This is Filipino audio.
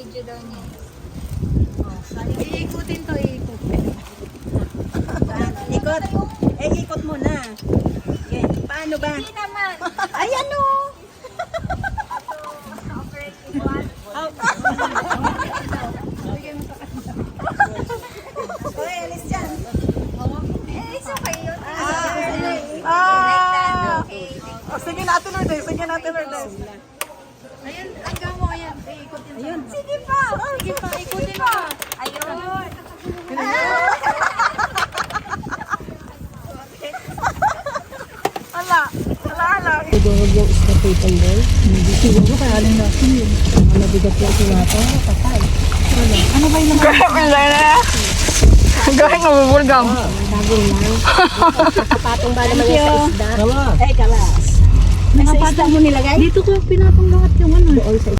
video daw niya. Iikutin to, iikutin. Ikot. Eh, ikot mo na. Okay. Paano ba? Hindi naman. Ay, ano? Oh, sige natin, Lourdes. Sige natin, Lourdes. Ayun, hanggang mo yan. Iikutin mo. Ayun. Sige pa. Sige pa, ikutin mo. Ayun. Ala. Ala, ala. Siguro yung isda paper boy. Hindi siguro kaya lang natin yun. Ang nabigat yung sinata, patay. Ano ba yung naman? Gawin nga bubulgam. Bagong lang. Kapatong ba naman yung sa isda? Kalas. Eh, kalas. Nakapata mo nilagay? Dito ko pinapang lahat yung ano. Doon sa